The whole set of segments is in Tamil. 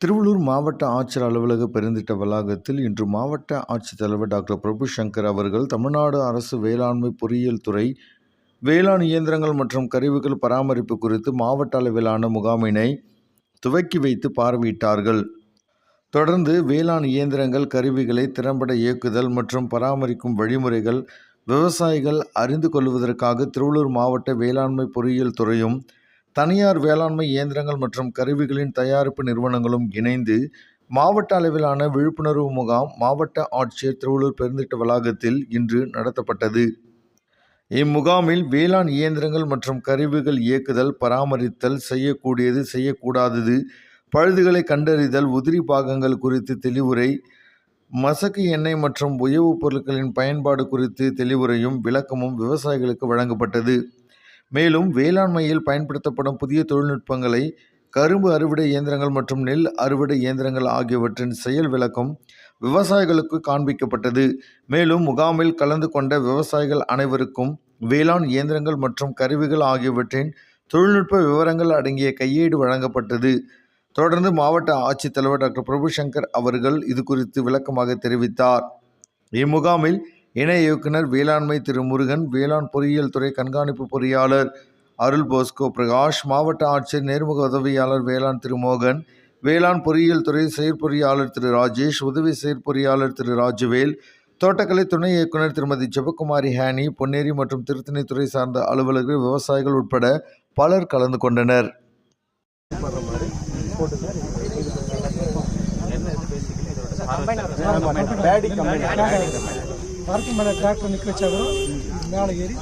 திருவள்ளூர் மாவட்ட ஆட்சியர் அலுவலக பெருந்திட்ட வளாகத்தில் இன்று மாவட்ட ஆட்சித்தலைவர் டாக்டர் பிரபு சங்கர் அவர்கள் தமிழ்நாடு அரசு வேளாண்மை பொறியியல் துறை வேளாண் இயந்திரங்கள் மற்றும் கருவிகள் பராமரிப்பு குறித்து மாவட்ட அளவிலான முகாமினை துவக்கி வைத்து பார்வையிட்டார்கள். தொடர்ந்து வேளாண் இயந்திரங்கள் கருவிகளை திறம்பட இயக்குதல் மற்றும் பராமரிக்கும் வழிமுறைகள் விவசாயிகள் அறிந்து கொள்வதற்காக திருவள்ளூர் மாவட்ட வேளாண்மை பொறியியல் துறையும் தனியார் வேளாண்மை இயந்திரங்கள் மற்றும் கருவிகளின் தயாரிப்பு நிறுவனங்களும் இணைந்து மாவட்ட அளவிலான விழிப்புணர்வு முகாம் மாவட்ட ஆட்சியர் திருவள்ளூர் பெருந்திட்ட வளாகத்தில் இன்று நடத்தப்பட்டது. இம்முகாமில் வேளாண் இயந்திரங்கள் மற்றும் கருவிகள் இயக்குதல் பராமரித்தல் செய்யக்கூடியது செய்யக்கூடாதது பழுதுகளை கண்டறிதல் உதிரி பாகங்கள் குறித்து தெளிவுரை மசக்கு எண்ணெய் மற்றும் உயவுப் பொருட்களின் பயன்பாடு குறித்து தெளிவுரையும் விளக்கமும் விவசாயிகளுக்கு வழங்கப்பட்டது. மேலும் வேளாண்மையில் பயன்படுத்தப்படும் புதிய தொழில்நுட்பங்களை கரும்பு அறுவடை இயந்திரங்கள் மற்றும் நெல் அறுவடை இயந்திரங்கள் ஆகியவற்றின் செயல் விளக்கம் விவசாயிகளுக்கு காண்பிக்கப்பட்டது. மேலும் முகாமில் கலந்து கொண்ட விவசாயிகள் அனைவருக்கும் வேளாண் இயந்திரங்கள் மற்றும் கருவிகள் ஆகியவற்றின் தொழில்நுட்ப விவரங்கள் அடங்கிய கையேடு வழங்கப்பட்டது. தொடர்ந்து மாவட்ட ஆட்சித்தலைவர் டாக்டர் பிரபுசங்கர் அவர்கள் இது குறித்து விளக்கமாக தெரிவித்தார். இம்முகாமில் இணை இயக்குனர் வேளாண்மை திரு முருகன் வேளாண் பொறியியல் துறை கண்காணிப்பு பொறியாளர் அருள் போஸ்கோ பிரகாஷ் மாவட்ட ஆட்சியர் நேர்முக உதவியாளர் வேளாண் திரு மோகன் வேளாண் பொறியியல் துறை செயற்பொறியாளர் திரு ராஜேஷ் உதவி செயற்பொறியாளர் திரு ராஜுவேல் தோட்டக்கலை துணை இயக்குனர் திருமதி ஜெபக்குமாரி ஹேனி பொன்னேரி மற்றும் திருத்தணி துறை சார்ந்த அலுவலர்கள் விவசாயிகள் உட்பட பலர் கலந்து கொண்டனர். மரத்து ಪಾರ್ಕಿಂಗ್ ಮೇಲೆ ಟ್ರ್ಯಾಕ್ಟರ್ ನಿಕ್ಕಿಚ್ಚ ಮೇಳ ಏರಿ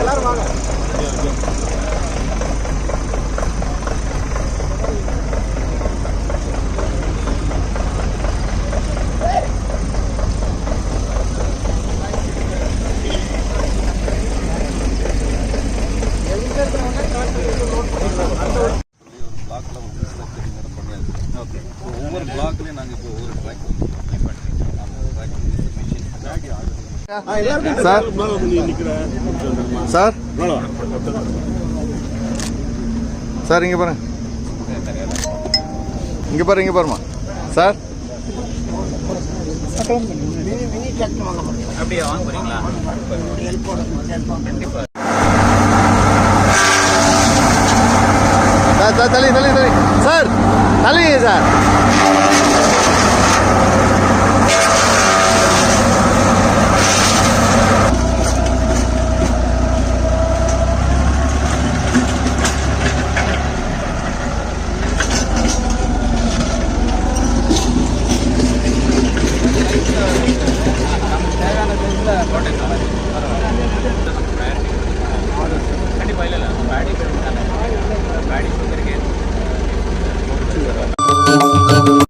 ಎಲ್ಲರೂ சார். சார். சார் இங்கே பாருங்க. இங்கே பாருங்க இங்கே பாருமா. சார். சார் சார் தள்ளி தள்ளி தள்ளி. சார் தள்ளிங்க சார். Thank you.